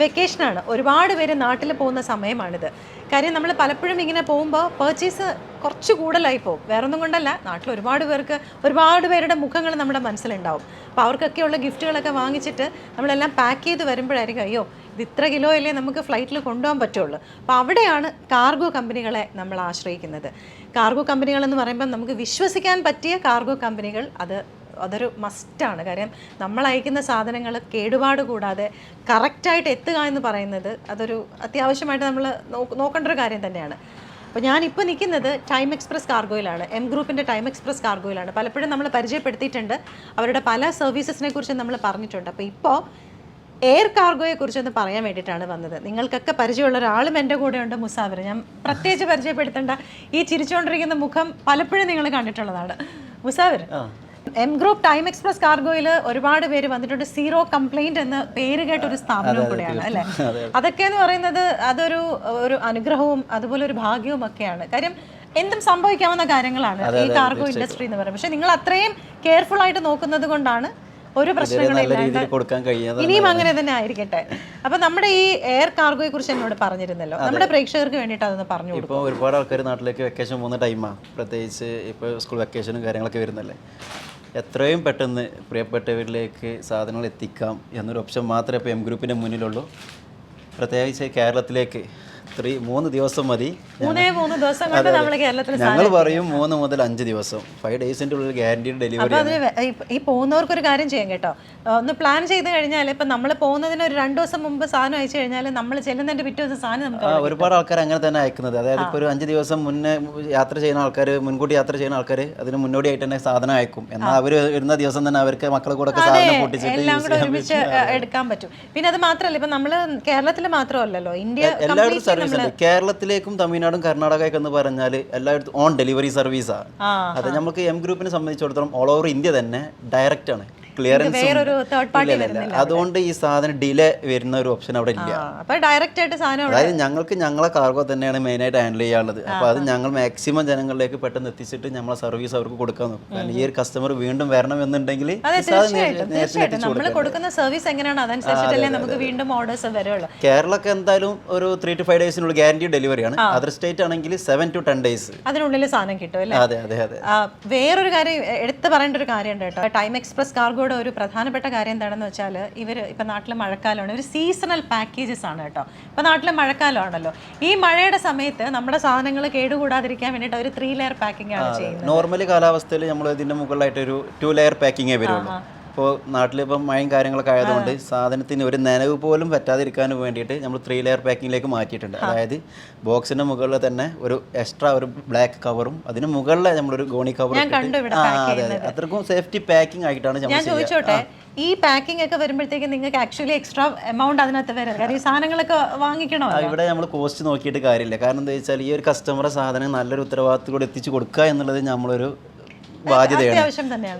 വെക്കേഷനാണ്. ഒരുപാട് പേര് നാട്ടിൽ പോകുന്ന സമയമാണിത്. കാര്യം നമ്മൾ പലപ്പോഴും ഇങ്ങനെ പോകുമ്പോൾ പർച്ചേസ് കുറച്ച് കൂടുതലായി പോകും. വേറെ ഒന്നും കൊണ്ടല്ല നാട്ടിൽ ഒരുപാട് പേർക്ക് ഒരുപാട് പേരുടെ മുഖങ്ങൾ നമ്മുടെ മനസ്സിലുണ്ടാവും. അപ്പോൾ അവർക്കൊക്കെയുള്ള ഗിഫ്റ്റുകളൊക്കെ വാങ്ങിച്ചിട്ട് നമ്മളെല്ലാം പാക്ക് ചെയ്ത് വരുമ്പോഴായിരിക്കും അയ്യോ ഇത് ഇത്ര കിലോ അല്ലേ നമുക്ക് ഫ്ലൈറ്റിൽ കൊണ്ടുപോകാൻ പറ്റുള്ളൂ. അപ്പോൾ അവിടെയാണ് കാർഗോ കമ്പനികളെ നമ്മൾ ആശ്രയിക്കുന്നത്. കാർഗോ കമ്പനികളെന്ന് പറയുമ്പോൾ നമുക്ക് വിശ്വസിക്കാൻ പറ്റിയ കാർഗോ കമ്പനികൾ അത് അതൊരു മസ്റ്റാണ് കാര്യം നമ്മൾ അയക്കുന്ന സാധനങ്ങൾ കേടുപാട് കൂടാതെ കറക്റ്റായിട്ട് എത്തുക എന്ന് പറയുന്നത് അതൊരു അത്യാവശ്യമായിട്ട് നമ്മൾ നോക്കേണ്ട ഒരു കാര്യം തന്നെയാണ്. അപ്പോൾ ഞാനിപ്പോൾ നിൽക്കുന്നത് ടൈം എക്സ്പ്രസ് കാർഗോയിലാണ് എം ഗ്രൂപ്പിന്റെ ടൈം എക്സ്പ്രസ് കാർഗോയിലാണ് പലപ്പോഴും നമ്മൾ പരിചയപ്പെടുത്തിയിട്ടുണ്ട്. അവരുടെ പല സർവീസസിനെ കുറിച്ച് നമ്മൾ പറഞ്ഞിട്ടുണ്ട്. അപ്പോൾ ഇപ്പോൾ എയർ കാർഗോയെ കുറിച്ചൊന്ന് പറയാൻ വേണ്ടിയിട്ടാണ് വന്നത്. നിങ്ങൾക്കൊക്കെ പരിചയമുള്ള ഒരാളും എന്റെ കൂടെ ഉണ്ട് മുസാഫിർ ഞാൻ പ്രത്യേകിച്ച് പരിചയപ്പെടുത്തേണ്ട ഈ ചിരിച്ചുകൊണ്ടിരിക്കുന്ന മുഖം പലപ്പോഴും നിങ്ങൾ കണ്ടിട്ടുള്ളതാണ്. Musafir M group Time Express കാർഗോയിൽ ഒരുപാട് പേര് വന്നിട്ടുണ്ട്. സീറോ കംപ്ലൈന്റ് എന്ന് പേര് കേട്ട ഒരു സ്ഥാപനം കൂടെയാണ് അല്ലെ? അതൊക്കെ എന്ന് പറയുന്നത് അതൊരു ഒരു അനുഗ്രഹവും അതുപോലെ ഒരു ഭാഗ്യവും ഒക്കെയാണ്. കാര്യം എന്തും സംഭവിക്കാവുന്ന കാര്യങ്ങളാണ് ഈ കാർഗോ ഇൻഡസ്ട്രി എന്ന് പറയുന്നത്. പക്ഷെ നിങ്ങൾ അത്രയും കെയർഫുൾ ആയിട്ട് നോക്കുന്നത് കൊണ്ടാണ് ഒരു പ്രശ്നങ്ങളില്ലാണ്ട് ഇനിയും അങ്ങനെ തന്നെ ആയിരിക്കട്ടെ. അപ്പൊ നമ്മുടെ ഈ എയർ കാർഗോയെ കുറിച്ച് എന്നോട് പറഞ്ഞിരുന്നല്ലോ. നമ്മുടെ പ്രേക്ഷകർക്ക് വേണ്ടിട്ട് അതൊന്ന് പറഞ്ഞു ഇപ്പൊ ഇപ്പോൾ ഒരുപാട് ആൾക്കാർ നാട്ടിലേക്ക് വെക്കേഷൻ പോകുന്ന ടൈമാണ് പ്രത്യേകിച്ച് ഇപ്പോൾ സ്കൂൾ വെക്കേഷനും കാര്യങ്ങളൊക്കെ വരുന്നല്ലേ. എത്രയും പെട്ടെന്ന് പ്രിയപ്പെട്ടവരിലേക്ക് സാധനങ്ങൾ എത്തിക്കാം എന്നൊരു ഓപ്ഷൻ മാത്രമേ ഇപ്പോൾ എം ഗ്രൂപ്പിന്റെ മുന്നിലുള്ളൂ. പ്രത്യേകിച്ച് കേരളത്തിലേക്ക് ത്രീ മൂന്ന് ദിവസം മതി. മൂന്നേ മൂന്ന് ദിവസം കൊണ്ട് നമ്മൾ കേരളത്തിൽ ഞങ്ങൾ പറയും മൂന്ന് മുതൽ അഞ്ച് ദിവസം. ഫൈവ് ഡേയ്സിന്റെ ഉള്ളിൽ ഗ്യാരണ്ടീഡ് ഡെലിവറി ഈ- ഈ പോകുന്നവർക്ക് ഒരു കാര്യം ചെയ്യാം കേട്ടോ. ഒന്ന് പ്ലാൻ ചെയ്ത് കഴിഞ്ഞാൽ ഇപ്പൊ നമ്മൾ പോകുന്നതിന് ഒരു രണ്ടു ദിവസം മുമ്പ് സാധനം അയച്ചു കഴിഞ്ഞാൽ നമ്മൾ ചെല്ലുന്നതിന്റെ പിറ്റേ ദിവസം സാധനം നമുക്ക് ഒരുപാട് ആൾക്കാർ അങ്ങനെ തന്നെ അയക്കുന്നത്. അതായത് ഇപ്പോൾ ഒരു അഞ്ച് ദിവസം മുന്നേ യാത്ര ചെയ്യുന്ന ആൾക്കാർ മുൻകൂട്ടി യാത്ര ചെയ്യുന്ന ആൾക്കാർ അതിന് മുന്നോടിയായിട്ട് തന്നെ സാധനം അയക്കും. എന്നാൽ അവർ വരുന്ന ദിവസം തന്നെ അവർക്ക് മക്കളെ കൂടെ സാധനം പൊട്ടിച്ചിട്ട് എല്ലാം കൂടെ ഒരുമിച്ച് എടുക്കാൻ പറ്റും. പിന്നെ അത് മാത്രമല്ല ഇപ്പൊ നമ്മൾ കേരളത്തിൽ മാത്രമല്ലല്ലോ. ഇന്ത്യ എല്ലായിടത്തും സർവീസ് കേരളത്തിലേക്കും തമിഴ്നാടും കർണാടകയൊക്കെ എന്ന് പറഞ്ഞാൽ എല്ലായിടത്തും ഓൺ ഡെലിവറി സർവീസാണ് അത് നമുക്ക് എം ഗ്രൂപ്പിനെ സംബന്ധിച്ചിടത്തോളം ഓൾ ഓവർ ഇന്ത്യ തന്നെ ഡയറക്റ്റ് ആണ്. ക്ലിയറൻസ് അതുകൊണ്ട് ഈ സാധനം ഡിലേ വരുന്ന ഒരു ഓപ്ഷൻ അവിടെ ഇല്ല. ഡയറക്റ്റ് ആയിട്ട് സാധനം അതായത് ഞങ്ങൾക്ക് ഞങ്ങളെ കാർഗോ തന്നെയാണ് മെയിൻ ആയിട്ട് ഹാൻഡിൽ ചെയ്യാനുള്ളത്. അപ്പോൾ അത് ഞങ്ങൾ മാക്സിമം ജനങ്ങളിലേക്ക് പെട്ടെന്ന് എത്തിച്ചിട്ട് ഞമ്മളെ സർവീസ് അവർക്ക് കൊടുക്കാൻ നോക്കും. കാരണം ഈ ഒരു കസ്റ്റമർ വീണ്ടും വരണം എന്നുണ്ടെങ്കിൽ നമ്മൾ കൊടുക്കുന്ന സർവീസ് എങ്ങനെയാണ് അതനുസരിച്ചിട്ടല്ലേ നമുക്ക് വീണ്ടും ഓർഡേഴ്സ് വരുള്ളൂ. കേരളക്ക് എന്തായാലും ഒരു ത്രീ ടു ഫൈവ് ഡേയ്സിനുള്ള ഗ്യാരണ്ടി ഡെലിവറിയാണ് അതർ സ്റ്റേറ്റ് ആണെങ്കിൽ സെവൻ ടു ടെൻ ഡേയ്സ് അതിനുള്ളിൽ സാധനം കിട്ടും അല്ലേ? അതെ അതെ അതെ. വേറൊരു കാര്യം എടുത്ത് പറയേണ്ട ഒരു കാര്യമുണ്ട് കേട്ടോ. ടൈം എക്സ്പ്രസ് കാർഗോയുടെ ഒരു പ്രധാനപ്പെട്ട കാര്യം എന്താണെന്ന് വെച്ചാൽ ഇവർ ഇപ്പം നാട്ടിൽ മഴക്കാലമാണ്. ഇവർ സീസണൽ പാക്കേജസ് ആണ് കേട്ടോ. ഇപ്പം നാട്ടിൽ മഴക്കാലമാണല്ലോ. ഈ മഴയുടെ സമയത്ത് നമ്മുടെ സാധനങ്ങൾ കേടുകൂടാതിരിക്കാൻ വേണ്ടിയിട്ട് അവർ ത്രീ ലെയർ പാക്കിംഗ് ആണ് ചെയ്യുന്നത്. നോർമലി കാലാവസ്ഥയിൽ നമ്മൾ ഇതിന്റെ മുകളിലായിട്ട് ഒരു ടു ലെയർ പാക്കിങ്ങേ വരുള്ളൂ. ഇപ്പോൾ നാട്ടിലിപ്പം മഴയും കാര്യങ്ങളൊക്കെ ആയതുകൊണ്ട് സാധനത്തിന് ഒരു നനവ് പോലും പറ്റാതിരിക്കാൻ വേണ്ടിയിട്ട് നമ്മൾ ത്രീ ലെയർ പാക്കിങ്ങിലേക്ക് മാറ്റിയിട്ടുണ്ട്. അതായത് ബോക്സിന്റെ മുകളിൽ തന്നെ ഒരു എക്സ്ട്രാ ഒരു ബ്ലാക്ക് കവറും അതിന് മുകളിൽ നമ്മളൊരു ഗോണി കവറും അതെ അതെ. അത്രക്കും സേഫ്റ്റി പാക്കിംഗ് ആയിട്ടാണ് ഞാൻ ചോദിച്ചോട്ടെ ഈ പാക്കിംഗ് ഒക്കെ വരുമ്പോഴത്തേക്ക് നിങ്ങൾക്ക് ആക്ച്വലി എക്സ്ട്രാ എമൗണ്ട് അതിനകത്ത് വരും? കാര്യം ഈ സാധനങ്ങളൊക്കെ വാങ്ങിക്കണോ ഇവിടെ നമ്മൾ കോസ്റ്റ് നോക്കിയിട്ട് കാര്യമില്ല. കാരണം എന്താ വെച്ചാൽ ഈ ഒരു കസ്റ്റമറെ സാധനം നല്ലൊരു ഉത്തരവാദിത്തത്തോടെ എത്തിച്ചു കൊടുക്കുക എന്നുള്ളത് നമ്മളൊരു ബാധ്യതയാണ്.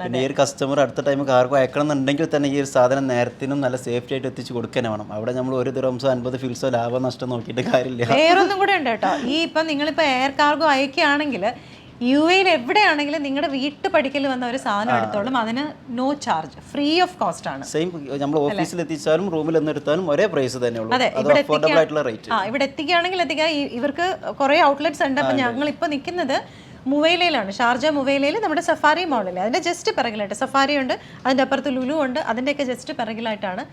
പിന്നെ ഈ ഒരു കസ്റ്റമർ അടുത്ത ടൈം കാർഗോ അയക്കണം എന്നുണ്ടെങ്കിൽ തന്നെ ഈ ഒരു സാധനം നേരത്തിനും നല്ല സേഫ്റ്റി ആയിട്ട് എത്തിച്ചു കൊടുക്കാൻ വേണം. അവിടെ നമ്മൾ ഒരു ദിവസം അൻപത് ഫീൽസോ ലാഭം നഷ്ടം നോക്കിയിട്ട് കാര്യമില്ല. വേറൊന്നും കൂടെ ഉണ്ട് കേട്ടോ. ഈ ഇപ്പം നിങ്ങളിപ്പോൾ എയർ കാർഗോ അയക്കുകയാണെങ്കിൽ യു എയിൽ എവിടെയാണെങ്കിലും നിങ്ങളുടെ വീട്ടു പഠിക്കൽ വന്ന ഒരു സാധനം എടുത്തോളും. അതിന് no charge free of cost ആണ്. സെയിം നമ്മൾ ഓഫീസിൽ എത്തിച്ചാലും റൂമിൽ എന്നെടുത്താലും ഒരേ പ്രൈസ് തന്നെ ഉള്ളൂ. അതെ, ഇവിടെ എത്തിക്കുകയാണെങ്കിൽ എത്തിക്കുക ഇവർക്ക് കുറേ ഔട്ട്ലെറ്റ്സ് ഉണ്ട്. അപ്പം ഞങ്ങൾ ഇപ്പോൾ നിൽക്കുന്നത് മുവൈലയിലാണ് ഷാർജ മുവൈലയിൽ നമ്മുടെ സഫാരി മോളിൽ അതിന്റെ ജസ്റ്റ് പിറകിലായിട്ട് സഫാരി ഉണ്ട് അതിന്റെ അപ്പുറത്ത് ലുലു ഉണ്ട് അതിന്റെയൊക്കെ ജസ്റ്റ് പിറകിലായിട്ടാണ്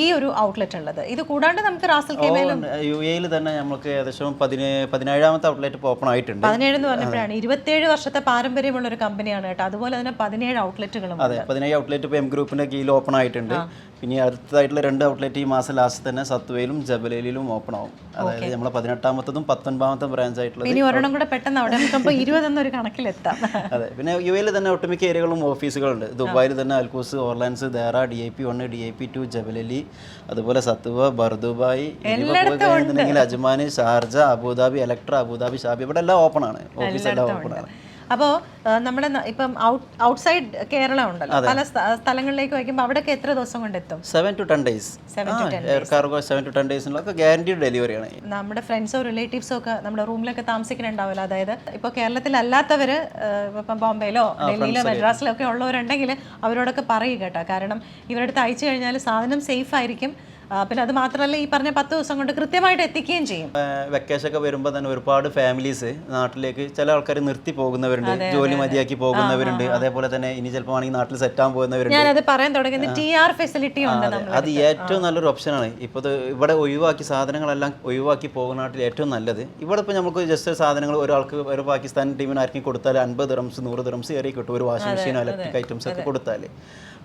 ഈ ഒരു ഔട്ട്ലെറ്റ് ഉള്ളത്. ഇത് കൂടാണ്ട് നമുക്ക് റാസൽ കേമയിലും യു എയിൽ തന്നെ നമുക്ക് ഏകദേശം പതിനേ പതിനേഴാമത്തെ ഔട്ട്ലെറ്റ് ഓപ്പൺ ആയിട്ടുണ്ട്. പതിനേഴ് എന്ന് പറഞ്ഞപ്പോഴാണ്. ഇരുപത്തേഴ് വർഷത്തെ പാരമ്പര്യമുള്ള ഒരു കമ്പനിയാണ് കേട്ടോ. അതുപോലെ തന്നെ പതിനേഴ് ഔട്ട്ലെറ്റുകളും അതെ പതിനേഴ് ഔട്ട്ലെറ്റ് ഇപ്പോൾ എം ഗ്രൂപ്പിന്റെ കീഴിൽ ഓപ്പൺ ആയിട്ടുണ്ട്. പിന്നെ അടുത്തതായിട്ടുള്ള രണ്ട് ഔട്ട്ലെറ്റ് ഈ മാസം ലാസ്റ്റ് തന്നെ സത്വയിലും ജബലയിലും ഓപ്പൺ ആവും. അതായത് നമ്മളെ പതിനെട്ടാമത്തതും പത്തൊൻപതാമത്തെ ബ്രാഞ്ച് ആയിട്ടുള്ളത് ഇനി ഒരെണ്ണം കൂടെ പെട്ടെന്ന് അവിടെ നമുക്കിപ്പോൾ ഇരുപതെന്നൊരു കണക്കിലെത്താം. അതെ പിന്നെ യു എയിൽ തന്നെ ഒട്ടുമിക്ക ഏരിയകളും ഓഫീസുകളുണ്ട്. ദുബായിൽ തന്നെ അൽക്കൂസ് ഓർലാൻസ് ദേറ ഡി ഐ പി ഒന്ന് D I P two Jebel Ali അതുപോലെ Satwa Bur Dubai Ajman Sharjah Abu Dhabi Electra Abu Dhabi Shabi ഇവിടെ എല്ലാം ഓപ്പൺ ആണ്. ഓഫീസ് എല്ലാം ഓപ്പൺ ആണ്. അപ്പോൾ നമ്മുടെ ഇപ്പം ഔട്ട് ഔട്ട്സൈഡ് കേരളം ഉണ്ടല്ലോ. പല സ്ഥ- സ്ഥലങ്ങളിലേക്ക് വയ്ക്കുമ്പോൾ അവിടെയൊക്കെ എത്ര ദിവസം കൊണ്ട് എത്തും? Seven to ten days cargo seven to ten ഡേയ്സിനുള്ള guaranteed ഡെലിവറിയാണ് നമ്മുടെ ഫ്രണ്ട്സോ റിലേറ്റീവ്സോ ഒക്കെ നമ്മുടെ റൂമിലൊക്കെ താമസിക്കുന്നുണ്ടാവില്ല അതായത് ഇപ്പോൾ കേരളത്തിലല്ലാത്തവർ ഇപ്പം ബോംബെയിലോ ഡൽഹിയിലോ മദ്രാസിലോ ഒക്കെ ഉള്ളവരുണ്ടെങ്കിൽ അവരോടൊക്കെ പറയുക കേട്ടോ. കാരണം ഇവരുടെ അടുത്ത് അയച്ചു കഴിഞ്ഞാൽ സാധനം സേഫ് ആയിരിക്കും. പിന്നെ അത് മാത്രമല്ല ഈ പറഞ്ഞ പത്ത് ദിവസം കൊണ്ട് കൃത്യമായിട്ട് എത്തിക്കുകയും ചെയ്യും. വെക്കേഷൻ ഒക്കെ വരുമ്പോൾ തന്നെ ഒരുപാട് ഫാമിലീസ് നാട്ടിലേക്ക് ചില ആൾക്കാർ നിർത്തി പോകുന്നവരുണ്ട് ജോലി മതിയാക്കി പോകുന്നവരുണ്ട്. അതേപോലെ തന്നെ ഇനി ചിലപ്പോൾ ആണെങ്കിൽ നാട്ടിൽ സെറ്റ് ആകാൻ പോകുന്നവരുണ്ട്. ഞാനത് പറയാൻ തുടങ്ങുന്നത് ടി ആർ ഫെസിലിറ്റി ഉണ്ട് അത്. ഏറ്റവും നല്ലൊരു ഓപ്ഷനാണ് ഇപ്പോൾ ഇത് ഇവിടെ ഒഴിവാക്കി സാധനങ്ങളെല്ലാം ഒഴിവാക്കി പോകുന്ന നാട്ടിൽ ഏറ്റവും നല്ലത്. ഇവിടെ ഇപ്പോൾ നമുക്ക് ജസ്റ്റ് സാധനങ്ങൾ ഒരാൾക്ക് ഒരു പാകിസ്ഥാൻ ടീമിന് ആർക്കും കൊടുത്താൽ അൻപത് റംസ് നൂറ് റംസ് ഏറി കിട്ടും. ഒരു വാഷിംഗ് മെഷീനോ ഇലക്ട്രിക് ഐറ്റംസ് ഒക്കെ കൊടുത്താൽ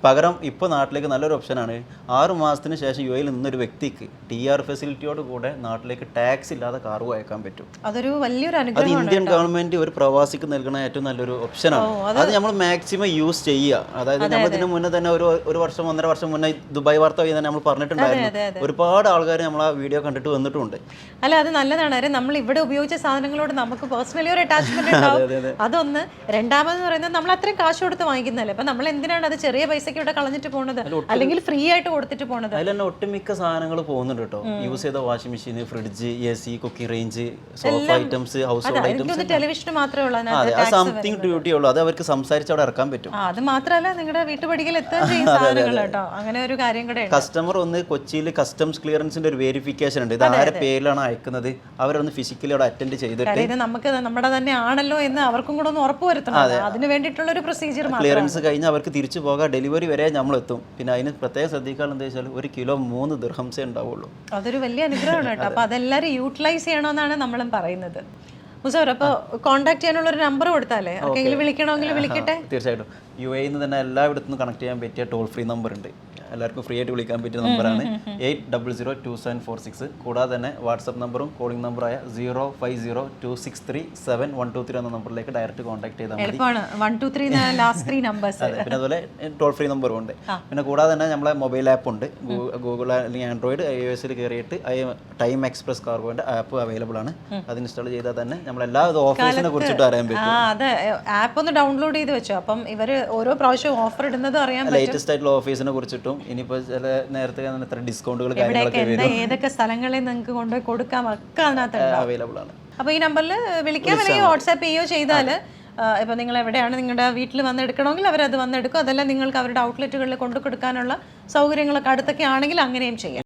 പകരം ഇപ്പോൾ നാട്ടിലേക്ക് നല്ലൊരു ഓപ്ഷനാണ് ആറ് മാസത്തിന് ശേഷം യു എയിൽ നിന്നൊരു വ്യക്തിക്ക് ടി ആർ ഫെസിലിറ്റിയോട് കൂടെ നാട്ടിലേക്ക് ടാക്സ് ഇല്ലാതെ കാർ അയക്കാൻ പറ്റും. അതൊരു വലിയൊരു അത് ഇന്ത്യൻ ഗവൺമെന്റ് ഒരു പ്രവാസിക്ക് നൽകുന്ന ഏറ്റവും നല്ലൊരു ഓപ്ഷനാണ്. അത് നമ്മൾ മാക്സിമം യൂസ് ചെയ്യുക. അതായത് നമ്മൾ ഇതിന് മുന്നേ തന്നെ ഒരു ഒരു വർഷം ഒന്നര വർഷം മുന്നേ ദുബായ് വാർത്ത തന്നെ നമ്മൾ പറഞ്ഞിട്ടുണ്ടായിരുന്നു. ഒരുപാട് ആൾക്കാർ നമ്മൾ ആ വീഡിയോ കണ്ടിട്ട് വന്നിട്ടുണ്ട്. അല്ല അത് നല്ലതാണ്. കാര്യം നമ്മൾ ഇവിടെ ഉപയോഗിച്ച സാധനങ്ങളോട് നമുക്ക് പേഴ്സണലി ഒരു അറ്റാച്ച്മെന്റ് ഉണ്ടാവും. അതൊന്ന് രണ്ടാമതെന്ന് പറയുന്നത് നമ്മൾ അത്രയും കാശ് കൊടുത്ത് വാങ്ങിക്കുന്നതല്ലേ. അപ്പൊ നമ്മൾ എന്തിനാണ് അത് ചെറിയ പൈസക്ക് ഇവിടെ കളഞ്ഞിട്ട് പോണത്? അല്ലെങ്കിൽ ഫ്രീ ആയിട്ട് കൊടുത്തിട്ട് പോണത്? അതിൽ തന്നെ ഒട്ടുമിക്ക സാധനങ്ങൾ പോകുന്നുണ്ട് കേട്ടോ. യൂസ് ചെയ്ത washing machine fridge A C cooking range sofa items household items television മാത്രമേ അതെ സംതിങ് ഡ്യൂട്ടി ഉള്ളൂ. അത് അവർക്ക് സംസാരിച്ച് അവിടെ ഇറക്കാൻ പറ്റും. അത് മാത്രമല്ല നിങ്ങളുടെ വീട്ടുപടിക്കൽ കേട്ടോ. അങ്ങനെ ഒരു കാര്യം കൂടെ കസ്റ്റമർ ഒന്ന് കൊച്ചിയിൽ കസ്റ്റംസ് ക്ലിയറൻസിന്റെ ഒരു വെരിഫിക്കേഷൻ ഉണ്ട്. ഇത് ആരെ പേരിലാണ് അയക്കുന്നത്? അവരൊന്ന് ഫിസിക്കലി അവിടെ അറ്റൻഡ് ചെയ്തിട്ട് ഇത് നമുക്ക് നമ്മുടെ തന്നെ ആണല്ലോ എന്ന് അവർക്കും കൂടെ ഒന്ന് ഉറപ്പ് വരുത്തണം. അതിന് വേണ്ടിയിട്ടുള്ള ഒരു പ്രൊസീജിയർ ക്ലിയറൻസ് കഴിഞ്ഞ് അവർക്ക് തിരിച്ചു പോകാം. ഡെലിവറി വരെ നമ്മൾ എത്തും പിന്നെ അതിന് പ്രത്യേകം ശ്രദ്ധിക്കാൻ എന്താ വെച്ചാൽ ഒരു കിലോ മൂന്ന് ദിർഹംസേ ഉണ്ടാവുള്ളൂ. അതൊരു വലിയ അനുഗ്രഹമാണ് കേട്ടോ. അപ്പോൾ അതെല്ലാരും യൂട്ടിലൈസ് ചെയ്യണമെന്നാണ് നമ്മളും പറയുന്നത്. മുസോർ അപ്പോൾ കോൺടാക്ട് ചെയ്യാനുള്ള ഒരു നമ്പർ കൊടുത്താലേ? ആർക്കെങ്കിലും വിളിക്കണമെങ്കിൽ വിളിക്കട്ടെ? തീർച്ചയായിട്ടും. യു എയിൽ നിന്ന് തന്നെ എല്ലായിടത്തും കണക്ട് ചെയ്യാൻ പറ്റിയ ടോൾ ഫ്രീ നമ്പർ ഉണ്ട്. എല്ലാവർക്കും ഫ്രീ ആയിട്ട് വിളിക്കാൻ പറ്റിയ നമ്പറാണ് eight double zero two seven four six കൂടാതെ തന്നെ വാട്സപ്പ് നമ്പറും കോളിംഗ് നമ്പറായ zero five zero two six three seven one two three എന്ന നമ്പറിലേക്ക് ഡയറക്റ്റ് കോൺടാക്ട് ചെയ്താൽ മതി. അതെ, പിന്നെ അതുപോലെ ടോൾ ഫ്രീ നമ്പറും ഉണ്ട്. പിന്നെ കൂടാതെ തന്നെ നമ്മളെ മൊബൈൽ ആപ്പ് ഉണ്ട്. ഗൂഗിൾ അല്ലെങ്കിൽ ആൻഡ്രോയിഡ് ഐ ഒ എസിൽ കയറിയിട്ട് ടൈം എക്സ്പ്രസ് കാർഗോന്റെ ആപ്പ് അവൈലബിൾ ആണ്. അത് ഇൻസ്റ്റാൾ ചെയ്താൽ തന്നെ നമ്മൾ എല്ലാ ഓഫീസിനെ കുറിച്ചിട്ട് അറിയാൻ പറ്റും. അതെ. ആപ്പ് ഒന്ന് ഡൗൺലോഡ് ചെയ്ത് വെച്ചോ. അപ്പം ഇവർ ഓരോ പ്രാവശ്യവും ഓഫർ ഇടുന്നത് അറിയാൻ ലേറ്റസ്റ്റ് ആയിട്ടുള്ള ഓഫീസിനെ കുറിച്ചിട്ടും ഇനിയിപ്പോൾ ചില നേരത്തെ എത്ര ഡിസ്കൗണ്ടുകൾ കാര്യങ്ങളൊക്കെ ഏതൊക്കെ സ്ഥലങ്ങളിൽ നിങ്ങൾക്ക് കൊണ്ടുപോയി കൊടുക്കാം ഒക്കെ അതിനകത്ത് അവൈലബിൾ ആണ്. അപ്പോൾ ഈ നമ്പറിൽ വിളിക്കാൻ അല്ലെങ്കിൽ വാട്സാപ്പ് ചെയ്യോ ചെയ്താൽ ഇപ്പോൾ നിങ്ങൾ എവിടെയാണ് നിങ്ങളുടെ വീട്ടിൽ വന്ന് എടുക്കണമെങ്കിൽ അവരത് വന്നെടുക്കും അതല്ല നിങ്ങൾക്ക് അവരുടെ ഔട്ട്ലെറ്റുകളിൽ കൊണ്ടു കൊടുക്കാനുള്ള സൗകര്യങ്ങളൊക്കെ അടുത്തൊക്കെ ആണെങ്കിൽ അങ്ങനെയും ചെയ്യാം.